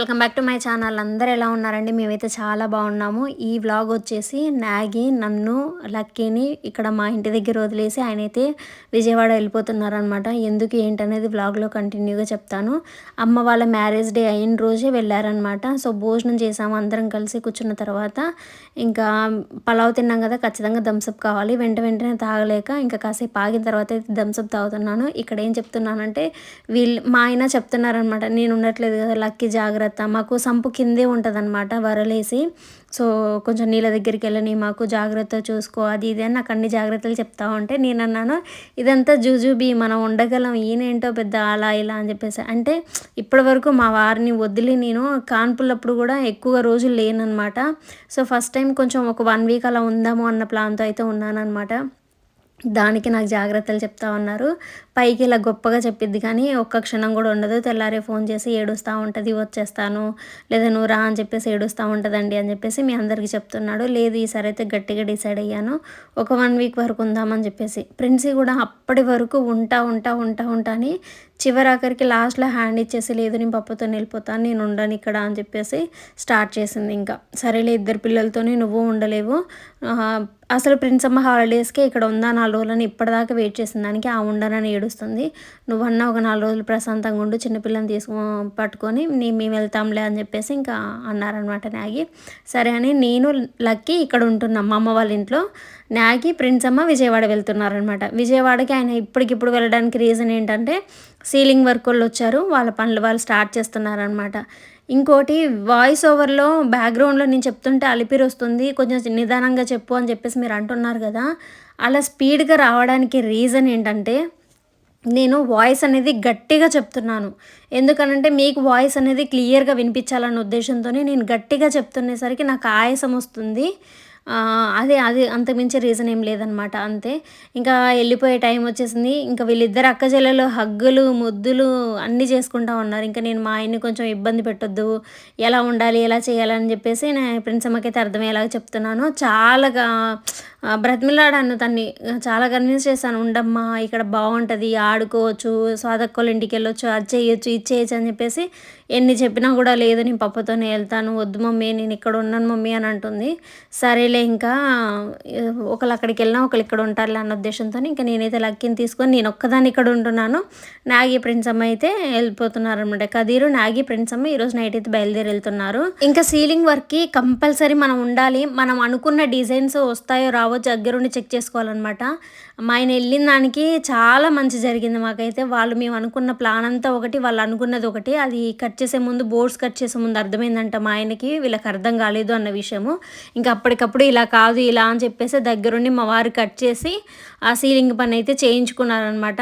Welcome back to my channel. అందరూ ఎలా ఉన్నారండి? మేమైతే చాలా బాగున్నాము. ఈ వ్లాగ్ వచ్చేసి నాగి నన్ను లక్కీని ఇక్కడ మా ఇంటి దగ్గర వదిలేసి ఆయన అయితే విజయవాడ వెళ్ళిపోతున్నారనమాట ఎందుకు ఏంటనేది వ్లాగ్లో కంటిన్యూగా చెప్తాను. అమ్మ వాళ్ళ మ్యారేజ్ డే అయిన రోజే వెళ్ళారనమాట సో భోజనం చేసాము అందరం కలిసి కూర్చున్న తర్వాత. ఇంకా పలావ్ తిన్నాం కదా ఖచ్చితంగా థమ్సప్ కావాలి. వెంట వెంటనే తాగలేక ఇంకా కాసేపు ఆగిన తర్వాత అయితే థమ్సప్ తాగుతున్నాను. ఇక్కడ ఏం చెప్తున్నానంటే వీళ్ళు మా ఆయన చెప్తున్నారనమాట నేను ఉండట్లేదు కదా లక్కీ జాగ్రత్త మాకు సంపు కిందే ఉంటుందన్నమాట వరలేసి. సో కొంచెం నీళ్ళ దగ్గరికి వెళ్ళని మాకు జాగ్రత్త చూసుకో అది ఇది అని నాకు అన్ని జాగ్రత్తలు చెప్తా ఉంటే నేను అన్నాను ఇదంతా జూజూబీ మనం ఉండగలం ఈయనేంటో పెద్ద అలా ఇలా అని చెప్పేసి. అంటే ఇప్పటి వరకు మా వారిని వదిలి నేను కాన్పులప్పుడు కూడా ఎక్కువ రోజులు లేననమాట సో ఫస్ట్ టైం కొంచెం ఒక వన్ వీక్ అలా ఉందాము అన్న ప్లాన్తో అయితే ఉన్నానన్నమాట. దానికి నాకు జాగ్రత్తలు చెప్తా ఉన్నారు. పైకి ఇలా గొప్పగా చెప్పిద్ది కానీ ఒక్క క్షణం కూడా ఉండదు. తెల్లారే ఫోన్ చేసి ఏడుస్తూ ఉంటుంది వచ్చేస్తాను. లేదా నువ్వు రా అని చెప్పేసి ఏడుస్తూ ఉంటుందండి అని చెప్పేసి మీ అందరికీ చెప్తున్నాడు. లేదు ఈసారి అయితే గట్టిగా డిసైడ్ అయ్యాను. ఒక వన్ వీక్ వరకు ఉందామని చెప్పేసి. ప్రిన్సీ కూడా అప్పటి వరకు ఉంటా ఉంటా ఉంటా ఉంటా అని చివరాఖరికి లాస్ట్లో హ్యాండ్ ఇచ్చేసి లేదు నేను పప్పుతో వెళ్ళిపోతాను నేను ఉండను ఇక్కడ అని చెప్పేసి స్టార్ట్ చేసింది ఇంకా. సరేలే ఇద్దరు పిల్లలతోనే నువ్వు ఉండలేవు. అసలు ప్రిన్సమ్మ హాలిడేస్కే ఇక్కడ ఉందా నాలుగు రోజులని ఇప్పటిదాకా వెయిట్ చేసిన దానికి ఆ ఉండనని ఏడు ఏడుస్తుంది నువ్వన్నా ఒక నాలుగు రోజులు ప్రశాంతంగా ఉండు చిన్నపిల్లని తీసుకు పట్టుకొని నీ మేము వెళ్తాంలే అని చెప్పేసి ఇంకా అన్నారనమాట నాగి సరే అని నేను లక్కీ ఇక్కడ ఉంటున్నాం మా అమ్మ వాళ్ళ ఇంట్లో నాగి అమ్మ విజయవాడ వెళ్తున్నారనమాట విజయవాడకి ఆయన ఇప్పటికిప్పుడు వెళ్ళడానికి రీజన్ ఏంటంటే సీలింగ్ వర్క్ వాళ్ళు వచ్చారు వాళ్ళ పనులు వాళ్ళు స్టార్ట్ చేస్తున్నారనమాట ఇంకోటి వాయిస్ ఓవర్లో బ్యాక్గ్రౌండ్లో నేను చెప్తుంటే అలిపిరి వస్తుంది కొంచెం నిదానంగా చెప్పు అని చెప్పేసి మీరు అంటున్నారు కదా అలా స్పీడ్గా రావడానికి రీజన్ ఏంటంటే నేను వాయిస్ అనేది గట్టిగా చెప్తున్నాను. ఎందుకనంటే మీకు వాయిస్ అనేది క్లియర్గా వినిపించాలన్న ఉద్దేశంతోనే నేను గట్టిగా చెప్తునేసరికి నాకు ఆయాసం వస్తుంది. అదే అది అంతకుమించి రీజన్ ఏం లేదనమాట అంతే. ఇంకా వెళ్ళిపోయే టైం వచ్చేసింది. ఇంకా వీళ్ళిద్దరు అక్క చెల్లెలు హగ్గులు ముద్దులు అన్నీ చేసుకుంటా ఉన్నారు. ఇంకా నేను మా ఆయన్ని కొంచెం ఇబ్బంది పెట్టొద్దు. ఎలా ఉండాలి ఎలా చేయాలని చెప్పేసి నేను ప్రిన్సమ్మకైతే అమ్మకైతే అర్థమయ్యేలాగా చెప్తున్నాను. చాలా బ్రతిమిలాడాను తన్ని. చాలా కన్విన్స్ చేశాను. ఉండమ్మా ఇక్కడ బాగుంటుంది ఆడుకోవచ్చు స్వాదక్కోళ్ళ ఇంటికి వెళ్ళొచ్చు అది చేయొచ్చు ఇది చేయొచ్చు అని చెప్పేసి ఎన్ని చెప్పినా కూడా లేదు నేను పప్పుతోనే వెళ్తాను వద్దు మమ్మీ నేను ఇక్కడ ఉన్నాను మమ్మీ అని అంటుంది. సరేలే ఇంకా ఒకళ్ళు అక్కడికి వెళ్ళినా ఒకళ్ళు ఇక్కడ ఉంటారులే అన్న ఉద్దేశంతో ఇంకా నేనైతే లక్కిని తీసుకొని నేను ఒక్కదాన్ని ఇక్కడ ఉంటున్నాను. నాగి ఫ్రెండ్స్ అమ్మ అయితే వెళ్ళిపోతున్నారు అనమాట కదీరు నాగి ఫ్రెండ్స్ అమ్మ ఈరోజు నైట్ అయితే బయలుదేరి వెళ్తున్నారు. ఇంకా సీలింగ్ వర్క్కి కంపల్సరీ మనం ఉండాలి. మనం అనుకున్న డిజైన్స్ వస్తాయో రావు రావో దగ్గరుండి చెక్ చేసుకోవాలన్నమాట. మా ఆయన వెళ్ళిన దానికి చాలా మంచి జరిగింది మాకైతే. వాళ్ళు మేము అనుకున్న ప్లాన్ అంతా ఒకటి వాళ్ళు అనుకున్నది ఒకటి. అది కట్ చేసే ముందు బోర్డ్స్ కట్ చేసే ముందు అర్థమైందంట మా ఆయనకి. వీళ్ళకి అర్థం కాలేదు అన్న విషయము. ఇంకా అప్పటికప్పుడు ఇలా కాదు ఇలా అని చెప్పేసి దగ్గరుండి మా వారు కట్ చేసి ఆ సీలింగ్ పని అయితే చేయించుకున్నారనమాట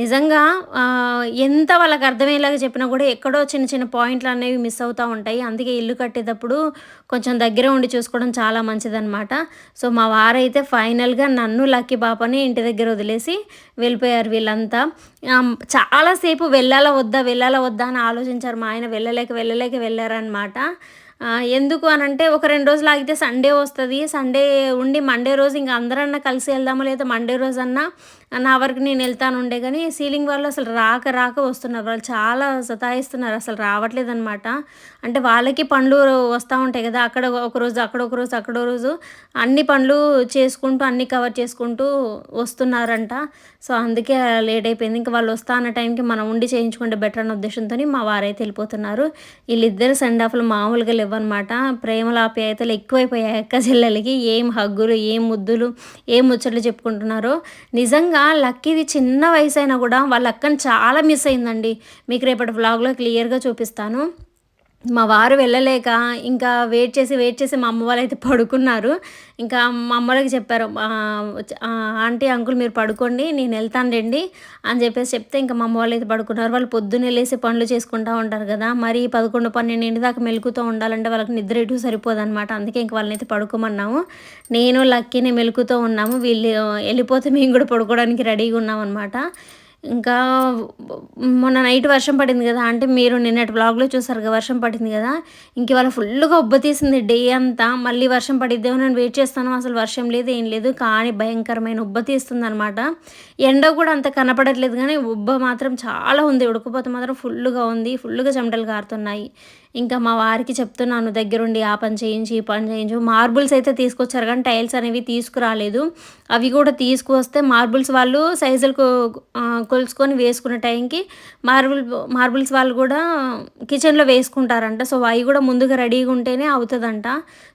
నిజంగా ఎంత వాళ్ళకి అర్థమయ్యేలాగా చెప్పినా కూడా ఎక్కడో చిన్న చిన్న పాయింట్లు అనేవి మిస్ అవుతూ ఉంటాయి. అందుకే ఇల్లు కట్టేటప్పుడు కొంచెం దగ్గర ఉండి చూసుకోవడం చాలా మంచిదన్నమాట. సో మా వారైతే ఫైనల్గా నన్ను లక్కీ పాపని ఇంటి దగ్గర వదిలేసి వెళ్ళిపోయారు వీళ్ళంతా. చాలాసేపు వెళ్ళాలా వద్దా వెళ్ళాలా వద్దా అని ఆలోచించారు. మా ఆయన వెళ్ళలేక వెళ్ళలేక వెళ్ళారనమాట ఎందుకు అని అంటే ఒక రెండు రోజులు ఆగితే సండే వస్తుంది. సండే ఉండి మండే రోజు ఇంకా అందరన్నా కలిసి వెళ్దామా లేదా మండే రోజు అన్నా నా వరకు నేను వెళ్తాను ఉండే కానీ సీలింగ్ వాళ్ళు అసలు రాక రాక వస్తున్నారు. వాళ్ళు చాలా సతాయిస్తున్నారు. అసలు రావట్లేదు అనమాట అంటే వాళ్ళకి పండ్లు వస్తూ ఉంటాయి కదా అక్కడ ఒక రోజు అక్కడ ఒక రోజు అక్కడ రోజు అన్ని పనులు చేసుకుంటూ అన్ని కవర్ చేసుకుంటూ వస్తున్నారంట. సో అందుకే లేట్ అయిపోయింది. ఇంకా వాళ్ళు వస్తా అన్న టైంకి మనం ఉండి చేయించుకుంటే బెటర్ అన్న ఉద్దేశంతో మా వారైతే వెళ్ళిపోతున్నారు. వీళ్ళిద్దరు సెండ్ ఆఫ్లు మామూలుగా లేవన్నమాట. ప్రేమల ఆప్యాయతలు ఎక్కువైపోయాయి అక్క చెల్లెలకి. ఏం హగ్గులు ఏం ముద్దులు ఏం ముచ్చట్లు చెప్పుకుంటున్నారో. నిజంగా లక్కీది చిన్న వయసు అయినా కూడా వాళ్ళ అక్కని చాలా మిస్ అయిందండి. మీకు రేపటి వ్లాగ్లో క్లియర్గా చూపిస్తాను. మా వారు వెళ్ళలేక ఇంకా వెయిట్ చేసి వెయిట్ చేసి మా అమ్మ వాళ్ళు అయితే పడుకున్నారు. ఇంకా మా అమ్మలకి చెప్పారు ఆంటీ అంకుల్ మీరు పడుకోండి నేను వెళ్తాను రండి అని చెప్పేసి చెప్తే ఇంకా మా అమ్మ వాళ్ళు అయితే పడుకున్నారు. వాళ్ళు పొద్దున్న వెళ్ళేసి పనులు చేసుకుంటూ ఉంటారు కదా మరి పదకొండు పన్నెండింటి దాకా మెలుకుతూ ఉండాలంటే వాళ్ళకి నిద్ర ఇటు సరిపోదన్నమాట. అందుకే ఇంక వాళ్ళని అయితే పడుకోమన్నాము. నేను లక్కీని మెలుకుతూ ఉన్నాము. వీళ్ళు వెళ్ళిపోతే మేము కూడా పడుకోవడానికి రెడీగా ఉన్నాం అనమాట ఇంకా మొన్న నైట్ వర్షం పడింది కదా అంటే మీరు నిన్నటి బ్లాగ్లో చూసారు కదా వర్షం పడింది కదా ఇంక ఇవాళ ఫుల్గా ఉబ్బ తీసింది డే అంతా. మళ్ళీ వర్షం పడిద్దేమో నేను వెయిట్ చేస్తాను అసలు వర్షం లేదు ఏం లేదు కానీ భయంకరమైన ఉబ్బతీస్తుంది అనమాట ఎండ కూడా అంత కనపడట్లేదు కానీ ఉబ్బ మాత్రం చాలా ఉంది ఉడకపోతే మాత్రం ఫుల్గా ఉంది ఫుల్గా చెమటలు కారుతున్నాయి ఇంకా మా వారికి చెప్తున్నాను దగ్గరుండి ఆ పని చేయించి ఈ పని చేయించు. మార్బుల్స్ అయితే తీసుకొచ్చారు కానీ టైల్స్ అనేవి తీసుకురాలేదు. అవి కూడా తీసుకువస్తే మార్బుల్స్ వాళ్ళు సైజులు కొలుచుకొని వేసుకునే టైంకి మార్బుల్ మార్బుల్స్ వాళ్ళు కూడా కిచెన్లో వేసుకుంటారంట. సో అవి కూడా ముందుగా రెడీగా ఉంటేనే అవుతుందంట.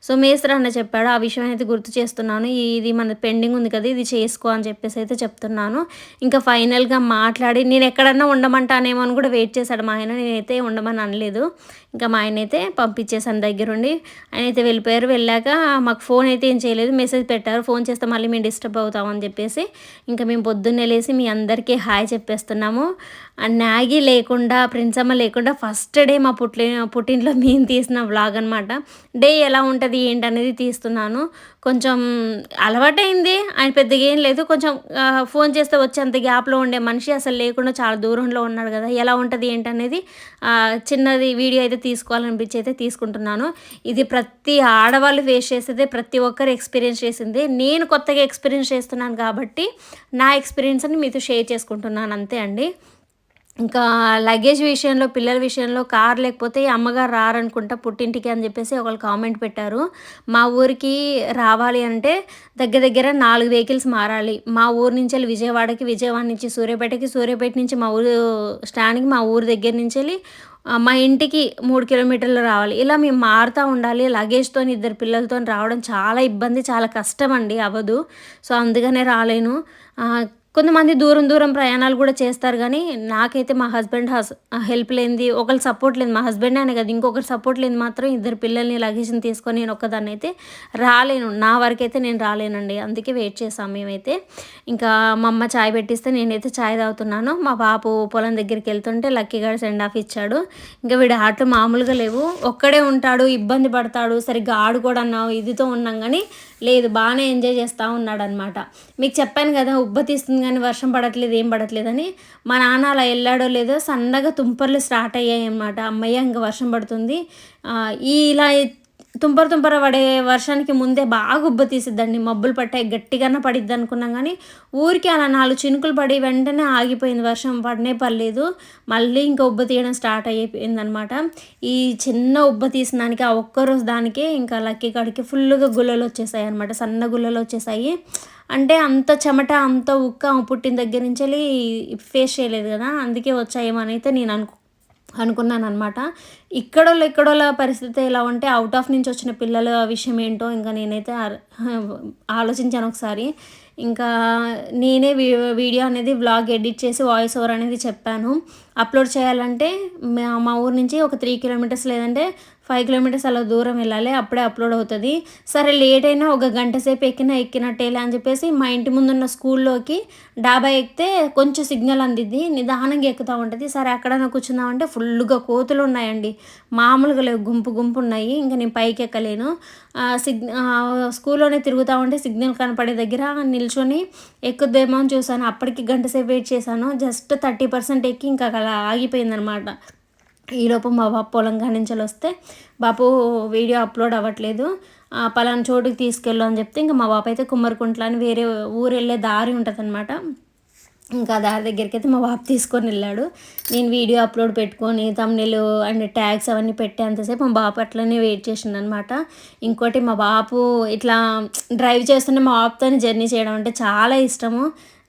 సో మేస్త్రి అన్న చెప్పాడు ఆ విషయం అయితే గుర్తు చేస్తున్నాను. ఇది మన పెండింగ్ ఉంది కదా ఇది చేసుకో అని చెప్పేసి అయితే చెప్తున్నాను. ఇంకా ఫైనల్గా మాట్లాడి నేను ఎక్కడన్నా ఉండమంటానేమో అని కూడా వెయిట్ చేశాడు మా ఆయన. నేనైతే ఉండమని అనలేదు. ఇంకా మా ఆయన అయితే పంపించేసాను దగ్గరుండి ఆయన అయితే వెళ్ళిపోయారు. వెళ్ళాక మాకు ఫోన్ అయితే ఏం చేయలేదు. మెసేజ్ పెట్టారు. ఫోన్ చేస్తే మళ్ళీ మేము డిస్టర్బ్ అవుతామని చెప్పేసి ఇంకా మేము పొద్దున్నే లేసి మీ అందరికీ హాయ్ చెప్పేస్తున్నాము. నాగి లేకుండా ప్రిన్సమ్మ లేకుండా ఫస్ట్ డే మా పుట్లి పుట్టింట్లో మేము తీసిన వ్లాగ్ అనమాట డే ఎలా ఉంటుంది ఏంటి అనేది తీస్తున్నాను. కొంచెం అలవాటైంది ఆయన పెద్దగా ఏం లేదు. కొంచెం ఫోన్ చేస్తే వచ్చేంత గ్యాప్లో ఉండే మనిషి అసలు లేకుండా చాలా దూరంలో ఉన్నాడు కదా. ఎలా ఉంటుంది ఏంటనేది చిన్నది వీడియో అయితే తీసుకోవాలనిపించి అయితే తీసుకుంటున్నాను. ఇది ప్రతి ఆడవాళ్ళు ఫేస్ చేసేది ప్రతి ఒక్కరు ఎక్స్పీరియన్స్ చేసింది. నేను కొత్తగా ఎక్స్పీరియన్స్ చేస్తున్నాను కాబట్టి నా ఎక్స్పీరియన్స్ అని మీతో షేర్ చేసుకుంటున్నాను. అంతే అండి. ఇంకా లగేజ్ విషయంలో పిల్లల విషయంలో కార్ లేకపోతే అమ్మగారు రారనుకుంటా పుట్టింటికి అని చెప్పేసి ఒకళ్ళు కామెంట్ పెట్టారు. మా ఊరికి రావాలి అంటే దగ్గర దగ్గర నాలుగు వెహికల్స్ మారాలి. మా ఊరు నుంచి వెళ్ళి విజయవాడకి విజయవాడ నుంచి సూర్యాపేటకి సూర్యాపేట నుంచి మా ఊరు స్టాండ్కి మా ఊరు దగ్గర నుంచి వెళ్ళి మా ఇంటికి మూడు కిలోమీటర్లు రావాలి. ఇలా మేము మారుతూ ఉండాలి. లగేజ్తో ఇద్దరు పిల్లలతో రావడం చాలా ఇబ్బంది చాలా కష్టం అండి అవ్వదు. సో అందుకనే రాలేను. కొంతమంది దూరం దూరం ప్రయాణాలు కూడా చేస్తారు కానీ నాకైతే మా హస్బెండ్ హస్ హెల్ప్ లేనిది ఒకళ్ళు సపోర్ట్ లేదు మా హస్బెండ్ అనే కదా ఇంకొకరు సపోర్ట్ లేదు మాత్రం ఇద్దరు పిల్లల్ని లగేజ్ని తీసుకొని నేను ఒక్కదాన్ని అయితే రాలేను. నా వరకైతే నేను రాలేనండి. అందుకే వెయిట్ చేసాం మేమైతే. ఇంకా మా అమ్మ చాయ్ పెట్టిస్తే నేనైతే చాయ్ తాగుతున్నాను. మా బాపు పొలం దగ్గరికి వెళ్తుంటే లక్కీగా సెండ్ ఆఫ్ ఇచ్చాడు. ఇంకా వీడి ఆటలు మామూలుగా లేవు. ఒక్కడే ఉంటాడు ఇబ్బంది పడతాడు సరిగ్గా ఆడుకోడన్నావు ఇదితో ఉన్నాం కానీ లేదు బాగానే ఎంజాయ్ చేస్తూ ఉన్నాడు అనమాట మీకు చెప్పాను కదా ఉబ్బ తీస్తుంది కానీ వర్షం పడట్లేదు ఏం పడట్లేదని మా నాన్న అలా వెళ్ళాడో లేదో సన్నగా తుంపర్లు స్టార్ట్ అయ్యాయి అనమాట అమ్మయ్య ఇంకా వర్షం పడుతుంది. ఈ ఇలా తుంపర తుంపర పడే వర్షానికి ముందే బాగా ఉబ్బ తీసిద్దండి. మబ్బులు పట్టాయి గట్టిగానే పడిద్ది అనుకున్నాం కానీ ఊరికి అలా నాలుగు చినుకులు పడి వెంటనే ఆగిపోయింది వర్షం. పడనే పర్లేదు. మళ్ళీ ఇంకా ఉబ్బ తీయడం స్టార్ట్ అయిపోయిందనమాట ఈ చిన్న ఉబ్బ తీసిన దానికి ఆ ఒక్కరోజు దానికే ఇంకా లక్కీ కాడికి ఫుల్గా గుల్లలు వచ్చేసాయి అనమాట సన్న గుల్లలు వచ్చేసాయి. అంటే అంత చెమట అంత ఉక్క పుట్టిన దగ్గర నుంచి వెళ్ళి ఫేస్ చేయలేదు కదా. అందుకే వచ్చాయేమో అయితే నేను అనుకు అనుకున్నాను అనమాట ఇక్కడోళ్ళు ఇక్కడోళ్ళ పరిస్థితి ఎలా ఉంటే అవుట్ ఆఫ్ నుంచి వచ్చిన పిల్లల విషయం ఏంటో ఇంకా నేనైతే ఆలోచించాను ఒకసారి. ఇంకా నేనే వీడియో అనేది వ్లాగ్ ఎడిట్ చేసి వాయిస్ ఓవర్ అనేది చెప్పాను. అప్లోడ్ చేయాలంటే మా ఊరు నుంచి ఒక త్రీ కిలోమీటర్స్ లేదంటే ఫైవ్ కిలోమీటర్స్ అలా దూరం వెళ్ళాలి అప్పుడే అప్లోడ్ అవుతుంది. సరే లేట్ అయినా ఒక గంట సేపు ఎక్కినా ఎక్కినట్టేలా అని చెప్పేసి మా ఇంటి ముందున్న స్కూల్లోకి డాబా ఎక్కితే కొంచెం సిగ్నల్ అందిద్ది నిదానంగా ఎక్కుతూ ఉంటుంది. సరే అక్కడ కూర్చుందామంటే ఫుల్గా కోతులు ఉన్నాయండి. మామూలుగా లేవు గుంపు గుంపు ఉన్నాయి. ఇంకా నేను పైకి ఎక్కలేను. సిగ్ స్కూల్లోనే తిరుగుతూ ఉంటే సిగ్నల్ కనపడే దగ్గర నిల్చొని ఎక్కుద్దేమో అని చూసాను అప్పటికి గంట సేపు వెయిట్ చేశాను. జస్ట్ థర్టీ పర్సెంట్ ఎక్కి ఇంకా అలా ఆగిపోయిందనమాట. ఈలోపు మా బాబు పొలం నుంచి వస్తే బాపు వీడియో అప్లోడ్ అవ్వట్లేదు. పలానా చోటుకి తీసుకెళ్ళు అని చెప్తే ఇంకా మా బాబు అయితే కుమ్మరికుంట్ల అని వేరే ఊరు వెళ్ళే దారి ఉంటుంది అనమాట ఇంకా దారి దగ్గరికి అయితే మా బాబు తీసుకొని వెళ్ళాడు. నేను వీడియో అప్లోడ్ పెట్టుకొని తమ్నెలు అండ్ ట్యాగ్స్ అవన్నీ పెట్టేంతసేపు మా బాపు అట్లనే వెయిట్ చేసిండు అనమాట ఇంకోటి మా బాపు ఇట్లా డ్రైవ్ చేస్తుంటే మా బాబుతో జర్నీ చేయడం అంటే చాలా ఇష్టము.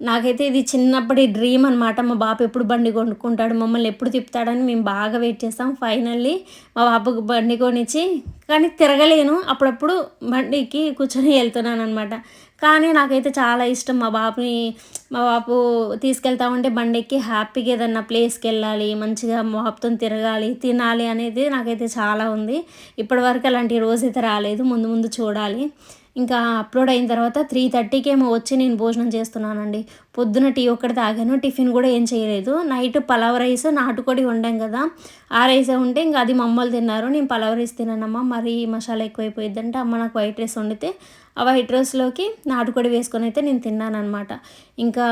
నాకైతే ఇది చిన్నప్పటి డ్రీమ్ అనమాట మా బాబు ఎప్పుడు బండి కొనుక్కుంటాడు మమ్మల్ని ఎప్పుడు తిప్పుతాడని మేము బాగా వెయిట్ చేస్తాం. ఫైనల్లీ మా బాబుకు బండి కొనిచ్చి కానీ తిరగలేను. అప్పుడప్పుడు బండికి కూర్చొని వెళ్తున్నాను అనమాట కానీ నాకైతే చాలా ఇష్టం మా బాబుని మా బాబు తీసుకెళ్తా ఉంటే బండి ఎక్కి హ్యాపీగా ఏదన్నా ప్లేస్కి వెళ్ళాలి మంచిగా మా బాబుతో తిరగాలి తినాలి అనేది నాకైతే చాలా ఉంది. ఇప్పటివరకు అలాంటి రోజైతే రాలేదు. ముందు ముందు చూడాలి. ఇంకా అప్లోడ్ అయిన తర్వాత త్రీ థర్టీకి ఏమో వచ్చి నేను భోజనం చేస్తున్నానండి. పొద్దున టీ ఒక్కటి తాగాను టిఫిన్ కూడా ఏం చేయలేదు. నైట్ పలావ్ రైస్ నాటుకోడి వండాం కదా. ఆ రైస్ ఉంటే ఇంకా అది మమ్మల్ని తిన్నారు. నేను పలావ్ రైస్ తిన్నానమ్మా మరి మసాలా ఎక్కువైపోయిందంటే అమ్మ నాకు వైట్ రైస్ వండితే ఆ వైట్ రైస్లోకి నాటుకోడి వేసుకొని అయితే నేను తిన్నాను అనమాట ఇంకా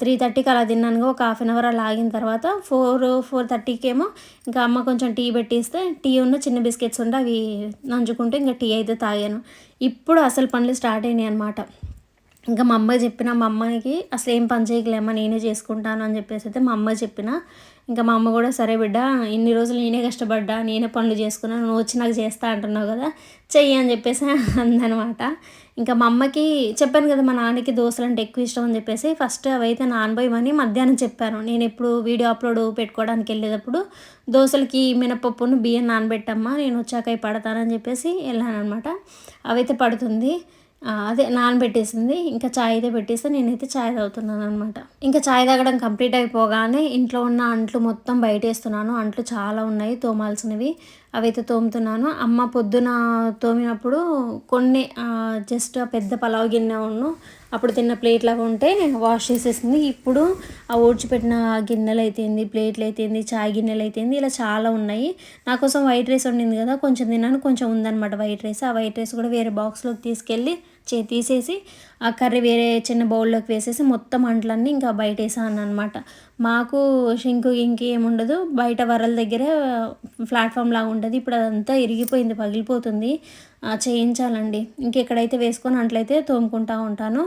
త్రీ థర్టీకి అలా తిన్నాను ఒక హాఫ్ అన్ అవర్ అలా ఆగిన తర్వాత ఫోర్ ఫోర్ థర్టీకి ఏమో ఇంకా అమ్మ కొంచెం టీ పెట్టిస్తే టీ ఉన్న చిన్న బిస్కెట్స్ ఉండి అవి నంచుకుంటే ఇంకా టీ అయితే తాగాను. ఇప్పుడు అసలు పనులు స్టార్ట్ అయినాయి అనమాట ఇంకా మా అమ్మాయి చెప్పిన మా అమ్మకి అసలు ఏం పని చేయగలేమ్మా నేనే చేసుకుంటాను అని చెప్పేసి అయితే మా అమ్మ చెప్పిన. ఇంకా మా అమ్మ కూడా సరే బిడ్డ ఇన్ని రోజులు నేనే కష్టపడ్డా నేనే పనులు చేసుకున్నాను నువ్వు వచ్చి నాకు చేస్తా అంటున్నావు కదా చెయ్యి అని చెప్పేసి అందనమాట ఇంకా మా అమ్మకి చెప్పాను కదా మా నాన్నకి దోశలు అంటే ఎక్కువ ఇష్టం అని చెప్పేసి ఫస్ట్ అవైతే నానబోయమని మధ్యాహ్నం చెప్పాను. నేను ఎప్పుడు వీడియో అప్లోడ్ పెట్టుకోవడానికి వెళ్ళేటప్పుడు దోశలకి మినపప్పును బియ్యం నానబెట్టమ్మా నేను వచ్చాక అవి పడతానని చెప్పేసి వెళ్ళాను అనమాట అవైతే పడుతుంది. అదే నానబెట్టేసింది. ఇంకా చాయ్ అయితే పెట్టేస్తే నేనైతే ఛాయ్ తాగుతున్నాను అనమాట ఇంకా చాయ్ తాగడం కంప్లీట్ అయిపోగానే ఇంట్లో ఉన్న అంట్లు మొత్తం బయటేస్తున్నాను. అంట్లు చాలా ఉన్నాయి తోమాల్సినవి. అవైతే తోముతున్నాను. అమ్మ పొద్దున తోమినప్పుడు కొన్ని జస్ట్ పెద్ద పలావ్ గిన్నె ఉన్ను అప్పుడు తిన్న ప్లేట్లు అవి ఉంటే వాష్ చేసేసింది. ఇప్పుడు ఆ ఊడ్చిపెట్టిన గిన్నెలు అయితేంది ప్లేట్లు అయితేంది చాయ్ గిన్నెలు అయితేంది ఇలా చాలా ఉన్నాయి. నా కోసం వైట్ రైస్ వండింది కదా కొంచెం తిన్నాను కొంచెం ఉందన్నమాట వైట్ రైస్. ఆ వైట్ రైస్ కూడా వేరే బాక్స్లోకి తీసుకెళ్ళి చే తీసేసి ఆ కర్రీ వేరే చిన్న బౌల్లోకి వేసేసి మొత్తం అంట్లన్నీ ఇంకా బయట వేసాను అనమాట మాకు షింకు ఇంకి ఏముండదు. బయట వరల దగ్గర ప్లాట్ఫామ్ లాగా ఉంటుంది. ఇప్పుడు అదంతా ఇరిగిపోయింది పగిలిపోతుంది. చేయించాలండి. ఇంకెక్కడైతే వేసుకొని అంట్లయితే తోముకుంటా ఉంటాను.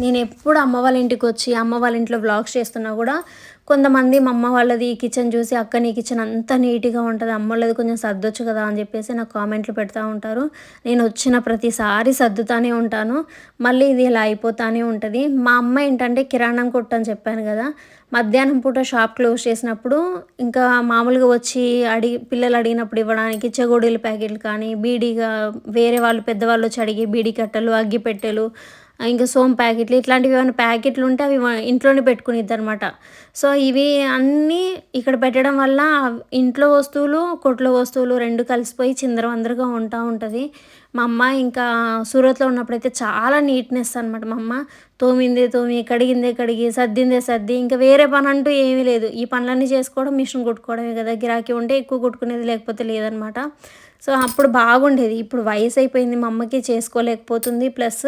నేను ఎప్పుడు అమ్మ వాళ్ళ ఇంటికి వచ్చి అమ్మ వాళ్ళ ఇంట్లో బ్లాగ్స్ చేస్తున్నా కూడా కొంతమంది మా అమ్మ వాళ్ళది కిచెన్ చూసి అక్క నీ కిచెన్ అంతా నీట్గా ఉంటుంది అమ్మ వాళ్ళది కొంచెం సర్దొచ్చు కదా అని చెప్పేసి నాకు కామెంట్లు పెడతా ఉంటారు. నేను వచ్చిన ప్రతిసారి సర్దుతానే ఉంటాను. మళ్ళీ ఇది ఇలా అయిపోతానే ఉంటుంది. మా అమ్మ ఏంటంటే కిరాణం కొట్టు అని చెప్పాను కదా. మధ్యాహ్నం పూట షాప్ క్లోజ్ చేసినప్పుడు ఇంకా మామూలుగా వచ్చి అడిగి పిల్లలు అడిగినప్పుడు ఇవ్వడానికి చెగోడీల ప్యాకెట్లు కానీ బీడీగా వేరే వాళ్ళు పెద్దవాళ్ళు వచ్చి అడిగి బీడీ కట్టలు అగ్గిపెట్టెలు ఇంకా సోమ్ ప్యాకెట్లు ఇట్లాంటివి ఏమైనా ప్యాకెట్లు ఉంటే అవి ఇంట్లోనే పెట్టుకునిద్ది అనమాట సో ఇవి అన్నీ ఇక్కడ పెట్టడం వల్ల ఇంట్లో వస్తువులు కొట్లో వస్తువులు రెండు కలిసిపోయి చిందరవందరగా ఉంటా ఉంటుంది. మా అమ్మ ఇంకా సూరత్లో ఉన్నప్పుడైతే చాలా నీట్నెస్ అనమాట మా అమ్మ తోమిందే తోమి కడిగిందే కడిగి సర్దిందే సర్ది ఇంకా వేరే పని అంటూ ఏమీ లేదు. ఈ పనులన్నీ చేసుకోవడం మిషన్ కుట్టుకోవడమే కదా. గిరాకీ ఉంటే ఎక్కువ కుట్టుకునేది లేకపోతే లేదనమాట సో అప్పుడు బాగుండేది. ఇప్పుడు వయసు అయిపోయింది మా అమ్మకి చేసుకోలేకపోతుంది. ప్లస్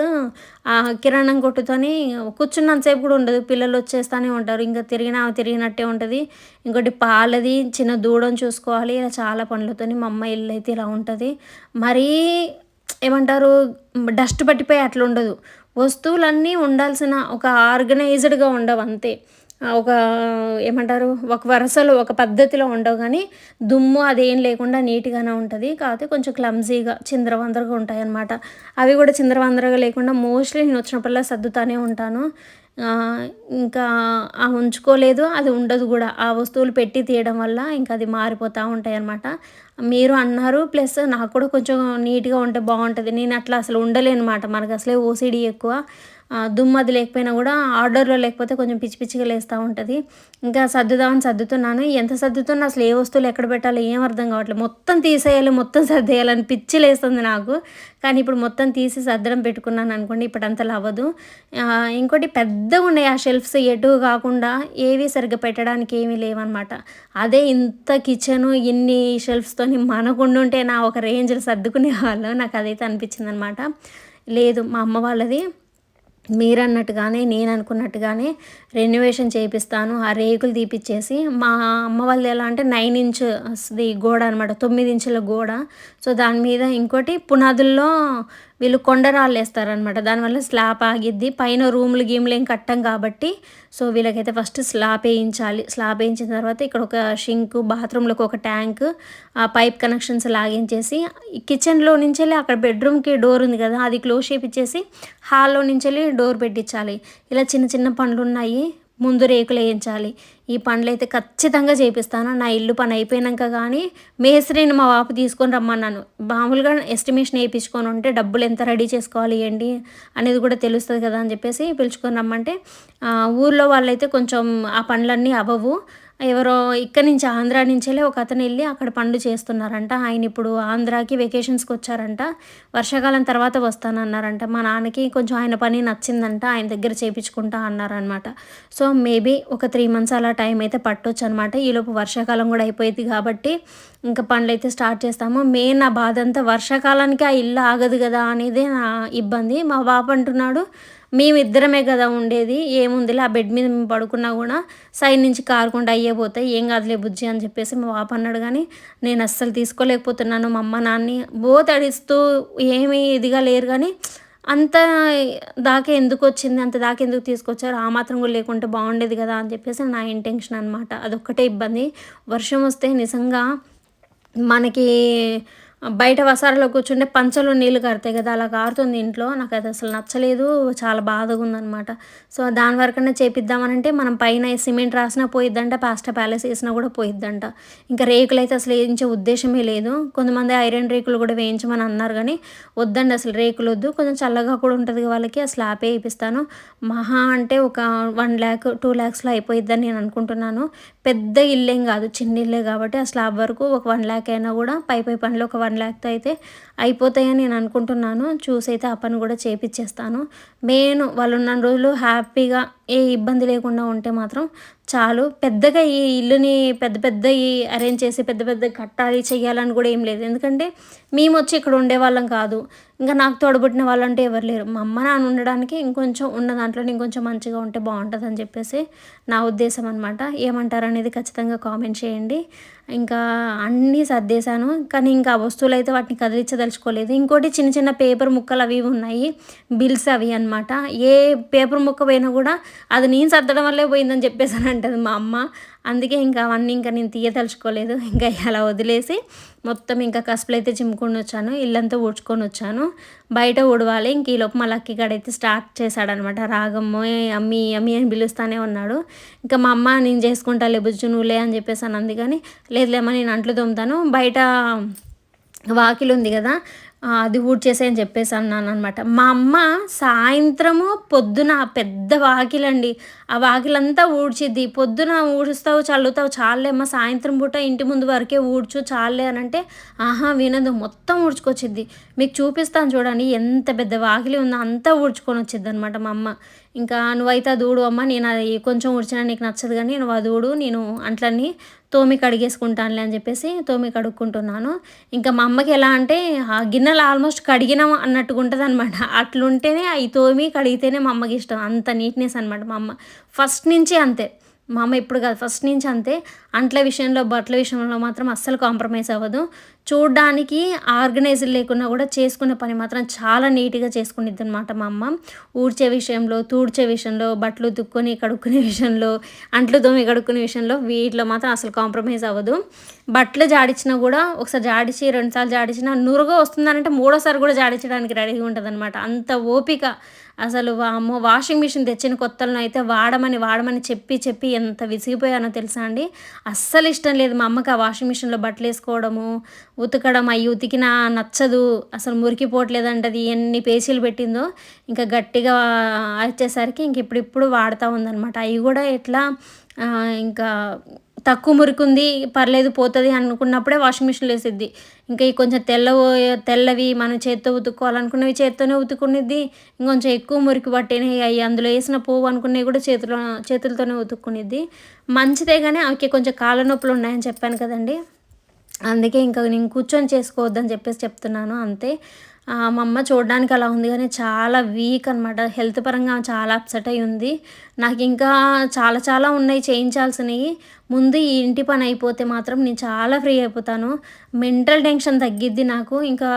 కిరాణం కొట్టుతోని కూర్చున్నంతసేపు కూడా ఉండదు. పిల్లలు వచ్చేస్తూనే ఉంటారు. ఇంకా తిరిగినా తిరిగినట్టే ఉంటుంది. ఇంకోటి పాలది చిన్న దూడం చూసుకోవాలి. ఇలా చాలా పనులతోని మా అమ్మ ఇల్లు అయితే ఇలా ఉంటుంది. మరీ ఏమంటారు డస్ట్ పట్టిపోయి అట్లా ఉండదు. వస్తువులన్నీ ఉండాల్సిన ఒక ఆర్గనైజ్డ్గా ఉండవు అంతే. ఒక ఏమంటారు ఒక వరుసలో ఒక పద్ధతిలో ఉండవు. కానీ దుమ్ము అదేం లేకుండా నీట్గానే ఉంటుంది. కాకపోతే కొంచెం క్లమ్జీగా చిందరవందరగా ఉంటాయి అన్నమాట అవి కూడా చిందరవందరగా లేకుండా మోస్ట్లీ నేను వచ్చినప్పుడల్లా సర్దుతానే ఉంటాను. ఇంకా ఆ ఉంచుకోలేదు అది ఉండదు కూడా. ఆ వస్తువులు పెట్టి తీయడం వల్ల ఇంకా అది మారిపోతూ ఉంటాయి అన్నమాట మీరు అన్నారు ప్లస్ నాకు కూడా కొంచెం నీట్గా ఉంటే బాగుంటుంది. నేను అట్లా అసలు ఉండలేనమాట. మనకు అసలే ఓసిడి ఎక్కువ. దుమ్మది అది లేకపోయినా కూడా ఆర్డర్లో లేకపోతే కొంచెం పిచ్చి పిచ్చిగా లేస్తూ ఉంటుంది. ఇంకా సర్దుదామని సర్దుతున్నాను. ఎంత సర్దుతున్నా అసలు ఏ వస్తువులు ఎక్కడ పెట్టాలో ఏం అర్థం కావట్లేదు. మొత్తం తీసేయాలి మొత్తం సర్దేయాలని పిచ్చి లేస్తుంది నాకు. కానీ ఇప్పుడు మొత్తం తీసి సర్దడం పెట్టుకున్నాను అనుకోండి ఇప్పుడు అంతలా అవ్వదు ఇంకోటి పెద్దగా ఉన్నాయి ఆ షెల్ఫ్స్. ఎటు కాకుండా ఏవి సరిగ్గా పెట్టడానికి ఏమీ లేవన్నమాట. అదే ఇంత కిచెను ఇన్ని షెల్ఫ్స్తో మనకుండుంటే నా ఒక రేంజ్లో సర్దుకునే వాళ్ళు నాకు అదైతే అనిపించింది అనమాట లేదు మా అమ్మ వాళ్ళది మీరన్నట్టుగానే నేను అనుకున్నట్టుగానే రెన్యువేషన్ చేపిస్తాను ఆ రేకులు తీపిచ్చేసి మా అమ్మ వాళ్ళు ఎలా అంటే నైన్ ఇంచ్ గోడ అనమాట తొమ్మిది ఇంచుల గోడ. సో దాని మీద ఇంకోటి పునాదుల్లో వీళ్ళు కొండరాళ్ళు వేస్తారనమాట దానివల్ల స్లాబ్ ఆగిద్ది. పైన రూములు గీములు ఏం కట్టం కాబట్టి సో వీళ్ళకైతే ఫస్ట్ స్లాబ్ వేయించాలి. స్లాబ్ వేయించిన తర్వాత ఇక్కడ ఒక షింక్ బాత్రూంలోకి ఒక ట్యాంక్ ఆ పైప్ కనెక్షన్స్ లాగించేసి కిచెన్లో నుంచి అక్కడ బెడ్రూమ్కి డోర్ ఉంది కదా అది క్లోజ్ చేపించేసి హాల్లో నుంచి డోర్ పెట్టించాలి. ఇలా చిన్న చిన్న పనులు ఉన్నాయి ముందు రేకులు వేయించాలి. ఈ పనులు అయితే ఖచ్చితంగా చేపిస్తాను. నా ఇల్లు పని అయిపోయాక కానీ మేస్త్రిని మా వాపు తీసుకొని రమ్మన్నాను. మామూలుగా ఎస్టిమేషన్ వేయించుకొని ఉంటే డబ్బులు ఎంత రెడీ చేసుకోవాలి ఏంటి అనేది కూడా తెలుస్తుంది కదా అని చెప్పేసి పిలుచుకొని రమ్మంటే ఊర్లో వాళ్ళైతే కొంచెం ఆ పనులన్నీ అవ్వవు. ఎవరో ఇక్కడి నుంచి ఆంధ్ర నుంచేలే ఒక అతను వెళ్ళి అక్కడ పనులు చేస్తున్నారంట. ఆయన ఇప్పుడు ఆంధ్రాకి వెకేషన్స్కి వచ్చారంట. వర్షాకాలం తర్వాత వస్తానన్నారంట. మా నాన్నకి కొంచెం ఆయన పని నచ్చిందంట. ఆయన దగ్గర చేయించుకుంటా అన్నారనమాట సో మేబీ ఒక త్రీ మంత్స్ అలా టైం అయితే పట్టొచ్చు అనమాట ఈలోపు వర్షాకాలం కూడా అయిపోయింది కాబట్టి ఇంకా పనులు అయితే స్టార్ట్ చేస్తాము. మెయిన్ నా బాధ అంతా వర్షాకాలానికి ఆ ఇల్లు ఆగదు కదా అనేది నా ఇబ్బంది. మా బాబు అంటున్నాడు మేమిద్దరమే కదా ఉండేది. ఏముందిలే ఆ బెడ్ మీద మేము పడుకున్నా కూడా సైడ్ నుంచి కారుకుండా అయ్యే పోతాయి. ఏం కాదులే బుజ్జి అని చెప్పేసి మా పాప అన్నాడు కానీ నేను అస్సలు తీసుకోలేకపోతున్నాను. మా అమ్మ నాన్ని బో తడిస్తూ ఏమీ ఇదిగా లేరు కానీ అంత దాకా ఎందుకు వచ్చింది? అంత దాకా ఎందుకు తీసుకొచ్చారు? ఆ మాత్రం కూడా లేకుంటే బాగుండేది కదా అని చెప్పేసి నా ఇంటెన్షన్ అనమాట అదొక్కటే ఇబ్బంది. వర్షం వస్తే నిజంగా మనకి బయట వసారలో కూర్చుంటే పంచలో నీళ్ళు కడతాయి కదా అలా కారుతుంది ఇంట్లో. నాకు అది అసలు నచ్చలేదు. చాలా బాధగా ఉందనమాట సో దాని వరకన్నా చేపిద్దామనంటే మనం పైన సిమెంట్ రాసినా పోయిద్దంట పాస్ట ప్యాలెస్ వేసినా కూడా పోయిద్దంట. ఇంకా రేకులు అయితే అసలు వేయించే ఉద్దేశమే లేదు. కొంతమంది ఐరన్ రేకులు కూడా వేయించమని అన్నారు కానీ వద్దండి అసలు రేకులు వద్దు. కొంచెం చల్లగా కూడా ఉంటుంది వాళ్ళకి ఆ స్లాబే వేయిస్తాను మహా అంటే ఒక వన్ ల్యాక్ టూ ల్యాక్స్లో అయిపోయిద్దని నేను అనుకుంటున్నాను. పెద్ద ఇల్లేం కాదు చిన్న ఇల్లే కాబట్టి ఆ స్లాబ్ వరకు ఒక వన్ ల్యాక్ అయినా కూడా పై పై పనిలో ఒక వన్ వన్ ల్యాక్తో అయితే అయిపోతాయని నేను అనుకుంటున్నాను. చూసి అయితే ఆ పని కూడా చేపించేస్తాను మెయిన్ వాళ్ళు ఉన్న రోజులు హ్యాపీగా ఏ ఇబ్బంది లేకుండా ఉంటే మాత్రం చాలు పెద్దగా ఈ ఇల్లుని పెద్ద పెద్ద అరేంజ్ చేసి పెద్ద పెద్ద కట్టాలి చేయాలని కూడా ఏం లేదు. ఎందుకంటే మేము వచ్చి ఇక్కడ ఉండేవాళ్ళం కాదు. ఇంకా నాకు తోడబుట్టిన వాళ్ళంటే ఎవరు లేరు. మా అమ్మ నాన్న ఉండడానికి ఇంకొంచెం ఉన్న దాంట్లో ఇంకొంచెం మంచిగా ఉంటే బాగుంటుంది అని చెప్పేసి నా ఉద్దేశం అనమాట ఏమంటారు అనేది ఖచ్చితంగా కామెంట్ చేయండి. ఇంకా అన్నీ సర్దేశాను. కానీ ఇంకా వస్తువులు అయితే వాటిని కదిలించదలుచుకోలేదు. ఇంకోటి చిన్న చిన్న పేపర్ ముక్కలు అవి ఉన్నాయి. బిల్స్ అవి అనమాట ఏ పేపర్ ముక్క పోయినా కూడా అది నేను సర్దడం వల్లే పోయిందని చెప్పేసానండి అంటుంది మా అమ్మ. అందుకే ఇంకా అవన్నీ ఇంకా నేను తీయదలుచుకోలేదు. ఇంకా అలా వదిలేసి మొత్తం ఇంకా కసుపులు అయితే చిమ్ముకొని వచ్చాను. ఇల్లంతా ఊడ్చుకొని వచ్చాను. బయట ఊడవాలి. ఇంక ఈలోపు మా లక్కీ అయితే స్టార్ట్ చేశాడనమాట. రాగమ్మ అమ్మి అమ్మి అని పిలుస్తానే ఉన్నాడు. ఇంకా మా అమ్మ నేను చేసుకుంటా లేబుజ్జు నువ్వులే అని చెప్పేసి అని అంది. కానీ లేదులేమ్మా నేను అంట్లు తోముతాను. బయట వాకిలు ఉంది కదా అది ఊడ్చేసేయని చెప్పేసి అన్నాను అనమాట మా అమ్మ సాయంత్రము పొద్దున పెద్ద వాకిలండి ఆ వాకిలంతా ఊడ్చిద్ది. పొద్దున ఊడుస్తావు చల్లుతావు చాలేమ్మా సాయంత్రం పూట ఇంటి ముందు వరకే ఊడ్చు చాలే అని అంటే ఆహా వినదు. మొత్తం ఊడ్చుకొచ్చిద్ది. మీకు చూపిస్తాను చూడండి ఎంత పెద్ద వాకిలి ఉందో అంతా ఊడ్చుకొని వచ్చిద్ది అనమాట మా అమ్మ. ఇంకా నువ్వైతే అది ఊడు అమ్మ నేను అది కొంచెం ఊడ్చినా నీకు నచ్చదు కానీ నువ్వు అది ఊడు నేను అంట్లన్నీ తోమి కడిగేసుకుంటానులే అని చెప్పేసి తోమి కడుక్కుంటున్నాను. ఇంకా మా అమ్మకి ఎలా అంటే ఆ గిన్నెలు ఆల్మోస్ట్ కడిగినాం అన్నట్టుగా ఉంటుంది అనమాట అట్లుంటేనే అవి తోమి కడిగితేనే మా అమ్మకి ఇష్టం. అంత నీట్నెస్ అనమాట మా అమ్మ. ఫస్ట్ నుంచి అంతే. మా అమ్మ ఇప్పుడు కాదు ఫస్ట్ నుంచి అంతే. అంట్ల విషయంలో బట్టల విషయంలో మాత్రం అస్సలు కాంప్రమైజ్ అవ్వదు. చూడడానికి ఆర్గనైజ్ లేకున్నా కూడా చేసుకునే పని మాత్రం చాలా నీట్గా చేసుకునిద్ది అనమాట మా అమ్మ. ఊడ్చే విషయంలో తూడ్చే విషయంలో బట్టలు దుక్కుని కడుక్కునే విషయంలో అంట్లు తోమి కడుక్కునే విషయంలో వీటిలో మాత్రం అసలు కాంప్రమైజ్ అవ్వదు. బట్టలు జాడించినా కూడా ఒకసారి జాడించి రెండుసార్లు జాడించినా నూరుగా వస్తుందనంటే మూడోసారి కూడా జాడించడానికి రెడీగా ఉంటుంది అనమాట అంత ఓపిక. అసలు అమ్మో వాషింగ్ మిషన్ తెచ్చిన కొత్తలను అయితే వాడమని వాడమని చెప్పి చెప్పి ఎంత విసిగిపోయానో తెలుసా అండి? అస్సలు ఇష్టం లేదు మా అమ్మకి ఆ వాషింగ్ మిషన్లో బట్టలు వేసుకోవడము. ఉతకడం అవి ఉతికినా నచ్చదు. అసలు మురికిపోవట్లేదంటది. ఎన్ని పేచీలు పెట్టిందో ఇంకా గట్టిగా వచ్చేసరికి ఇంక ఇప్పుడు ఇప్పుడు వాడుతూ ఉందనమాట అవి కూడా ఎట్లా ఇంకా తక్కువ మురికుంది పర్లేదు పోతుంది అనుకున్నప్పుడే వాషింగ్ మిషన్లో వేసిద్ది. ఇంకా ఈ కొంచెం తెల్ల తెల్లవి మనం చేత్తో ఉతుక్కోవాలనుకున్నవి చేత్తోనే ఉతుక్కునేది ఇంకొంచెం ఎక్కువ మురికి పట్టినవి అవి అందులో వేసిన పువ్వు అనుకునేవి కూడా చేతిలో చేతులతోనే ఉతుక్కునేది మంచిదే కానీ ఆమెకి కొంచెం కాళ్ళ నొప్పులు ఉన్నాయని చెప్పాను కదండి. అందుకే ఇంకా నేను కూర్చొని చేసుకోవద్దని చెప్పేసి చెప్తున్నాను అంతే. మా అమ్మ చూడడానికి అలా ఉంది కానీ చాలా వీక్ అనమాట హెల్త్ పరంగా చాలా అప్సెట్ అయి ఉంది. నాకు ఇంకా చాలా చాలా ఉన్నాయి చేయించాల్సినవి. ముందు ఈ ఇంటి పని అయిపోతే మాత్రం నేను చాలా ఫ్రీ అయిపోతాను. మెంటల్ టెన్షన్ తగ్గిద్ది నాకు. ఇంకా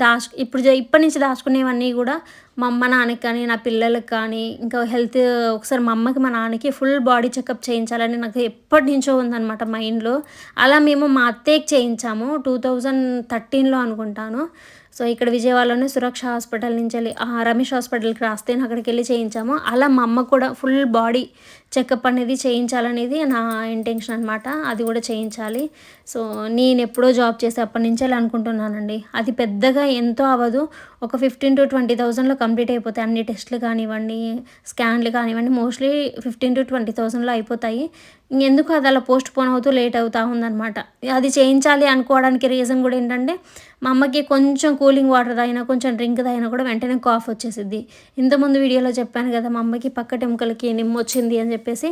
దాచు ఇప్పుడు ఇప్పటి నుంచి దాచుకునేవన్నీ కూడా మా అమ్మ నాన్నకి కానీ నా పిల్లలకి కానీ ఇంకా హెల్త్ ఒకసారి మా అమ్మకి మా నాన్నకి ఫుల్ బాడీ చెకప్ చేయించాలని నాకు ఎప్పటి నుంచో ఉందన్నమాట మైండ్లో. అలా మేము మా అత్తయ్యకి చేయించాము టూ థౌజండ్ థర్టీన్లో అనుకుంటాను. సో ఇక్కడ విజయవాడలోనే సురక్ష హాస్పిటల్ నుంచి వెళ్ళి రమేష్ హాస్పిటల్కి రాస్తే అక్కడికి వెళ్ళి చేయించాము. అలా మా అమ్మ కూడా ఫుల్ బాడీ చెకప్ అనేది చేయించాలనేది నా ఇంటెన్షన్ అనమాట అది కూడా చేయించాలి. సో నేను ఎప్పుడో జాబ్ చేసే అప్పటి నుంచే అనుకుంటున్నానండి. అది పెద్దగా ఎంతో అవ్వదు. ఒక ఫిఫ్టీన్ టు ట్వంటీ థౌజండ్లో కంప్లీట్ అయిపోతాయి. అన్ని టెస్ట్లు కానివ్వండి స్కాన్లు కానివ్వండి మోస్ట్లీ ఫిఫ్టీన్ టు ట్వంటీ థౌసండ్లో అయిపోతాయి. ఎందుకు అది అలా పోస్ట్ పోన్ అవుతూ లేట్ అవుతూ ఉందన్నమాట. అది చేయించాలి అనుకోవడానికి రీజన్ కూడా ఏంటంటే మా అమ్మకి కొంచెం కూలింగ్ వాటర్ తాగినా కొంచెం డ్రింక్ తాగినా కూడా వెంటనే కాఫ్ వచ్చేసిద్ది. ఇంతకుముందు వీడియోలో చెప్పాను కదా మా అమ్మకి పక్క టెంకలకి నిమ్మ వచ్చింది అని చెప్పేసి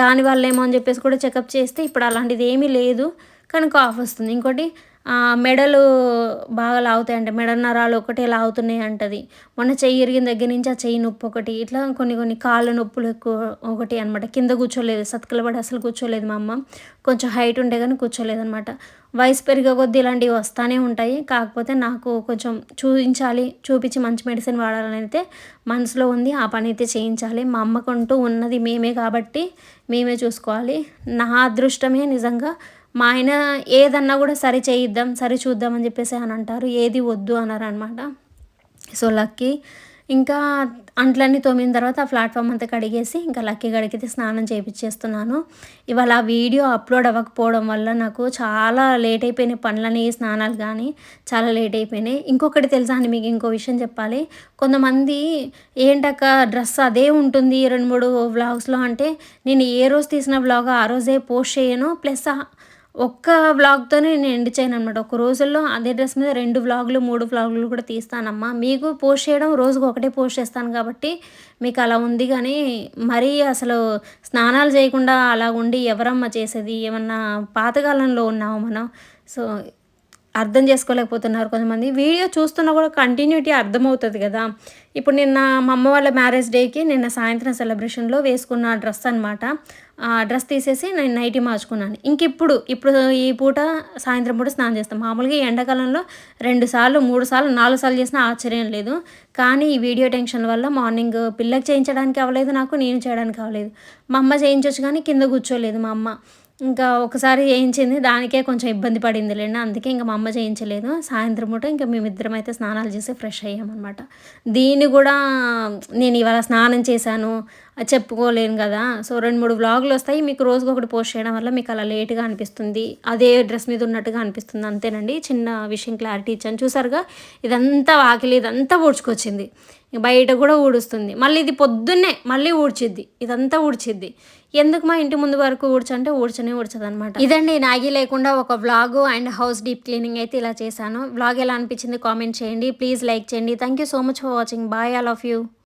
దానివల్ల ఏమో అని చెప్పేసి కూడా చెకప్ చేస్తే ఇప్పుడు అలాంటిది ఏమీ లేదు. కానీ కాఫ్ వస్తుంది. ఇంకోటి మెడలు బాగా లాగుతాయి అంటే. మెడ నరాలు ఒకటే లాగుతున్నాయి అంటది. మొన్న చెయ్యి ఇరిగిన దగ్గర నుంచి ఆ చెయ్యి నొప్పి ఒకటి ఇట్లా కొన్ని కొన్ని కాళ్ళ నొప్పులు ఎక్కువ ఒకటి అనమాట కింద కూర్చోలేదు సత్కల పడి అసలు కూర్చోలేదు మా అమ్మ. కొంచెం హైట్ ఉండే కానీ కూర్చోలేదు అనమాట వయసు పెరిగే కొద్దీ ఇలాంటివి వస్తూనే ఉంటాయి. కాకపోతే నాకు కొంచెం చూపించాలి చూపించి మంచి మెడిసిన్ వాడాలని అయితే మనసులో ఉంది. ఆ పని అయితే చేయించాలి. మా అమ్మకంటూ ఉన్నది మేమే కాబట్టి మేమే చూసుకోవాలి. నా అదృష్టమే నిజంగా మా ఆయన ఏదన్నా కూడా సరి చేయిద్దాం సరి చూద్దాం అని చెప్పేసి అని అంటారు. ఏది వద్దు అన్నారు అనమాట సో లక్కీ ఇంకా అంట్లన్నీ తోమిన తర్వాత ఆ ప్లాట్ఫామ్ అంతా కడిగేసి ఇంకా లక్కీ గడికితే స్నానం చేయించేస్తున్నాను ఇవాళ ఆ వీడియో అప్లోడ్ అవ్వకపోవడం వల్ల నాకు చాలా లేట్ అయిపోయినాయి పనులని స్నానాలు కానీ చాలా లేట్ అయిపోయినాయి. ఇంకొకటి తెలుసా అని మీకు ఇంకో విషయం చెప్పాలి. కొంతమంది ఏంటక్క డ్రెస్ అదే ఉంటుంది రెండు మూడు వ్లాగ్స్లో అంటే నేను ఏ రోజు తీసిన వ్లాగ్ ఆ రోజే పోస్ట్ చేయను. ప్లస్ ఒక్క వ్లాగ్తోనే నేను ఎండ్ చేయను అనమాట ఒక రోజుల్లో అదే డ్రెస్ మీద రెండు వ్లాగులు మూడు వ్లాగులు కూడా తీస్తానమ్మా. మీకు పోస్ట్ చేయడం రోజుకు ఒకటే పోస్ట్ చేస్తాను కాబట్టి మీకు అలా ఉంది కానీ మరీ అసలు స్నానాలు చేయకుండా అలా ఉండి ఎవరమ్మా చేసేది? ఏమన్నా పాతకాలంలో ఉన్నాము మనం? సో అర్థం చేసుకోలేకపోతున్నారు కొంతమంది. వీడియో చూస్తున్నా కూడా కంటిన్యూటీ అర్థమవుతుంది కదా. ఇప్పుడు నిన్న మా అమ్మ వాళ్ళ మ్యారేజ్ డేకి నిన్న సాయంత్రం సెలబ్రేషన్లో వేసుకున్న డ్రెస్ అనమాట ఆ డ్రెస్ తీసేసి నేను నైటీ మార్చుకున్నాను. ఇంక ఇప్పుడు ఇప్పుడు ఈ పూట సాయంత్రం పూట స్నానం చేస్తాం. మామూలుగా ఈ ఎండాకాలంలో రెండు సార్లు మూడు సార్లు నాలుగు సార్లు చేసినా ఆశ్చర్యం లేదు. కానీ ఈ వీడియో టెన్షన్ వల్ల మార్నింగ్ పిల్లకి చేయించడానికి అవ్వలేదు నాకు నేను చేయడానికి అవ్వలేదు. మా అమ్మ చేయించవచ్చు కానీ కింద కూర్చోలేదు మా అమ్మ. ఇంకా ఒకసారి చేయించింది దానికే కొంచెం ఇబ్బంది పడింది లేండి. అందుకే ఇంకా మా అమ్మ చేయించలేదు. సాయంత్రం పూట ఇంకా మేమిద్దరం అయితే స్నానాలు చేసి ఫ్రెష్ అయ్యామన్నమాట. దీన్ని కూడా నేను ఇవాళ స్నానం చేశాను. చెప్పుకోలేను కదా. సో రెండు మూడు వ్లాగులు వస్తాయి. మీకు రోజుకి ఒకటి పోస్ట్ చేయడం వల్ల మీకు అలా లేట్గా అనిపిస్తుంది. అదే డ్రెస్ మీద ఉన్నట్టుగా అనిపిస్తుంది. అంతేనండి. చిన్న విషయం క్లారిటీ ఇచ్చాను. చూసారుగా? ఇదంతా వాకిలి ఇదంతా ఊడ్చుకొచ్చింది. బయట కూడా ఊడుస్తుంది. మళ్ళీ ఇది పొద్దున్నే మళ్ళీ ఊడ్చిద్ది. ఇదంతా ఊడ్చిద్ది. ఎందుకు మా ఇంటి ముందు వరకు ఊడ్చంటే ఊడ్చనే ఊడ్చదు అనమాట ఇదండి నాగి లేకుండా ఒక vlog and house deep cleaning అయితే ఇలా చేశాను. వ్లాగ్ ఎలా అనిపించింది కామెంట్ చేయండి. ప్లీజ్ లైక్ చేయండి. Thank you so much for watching bye all of you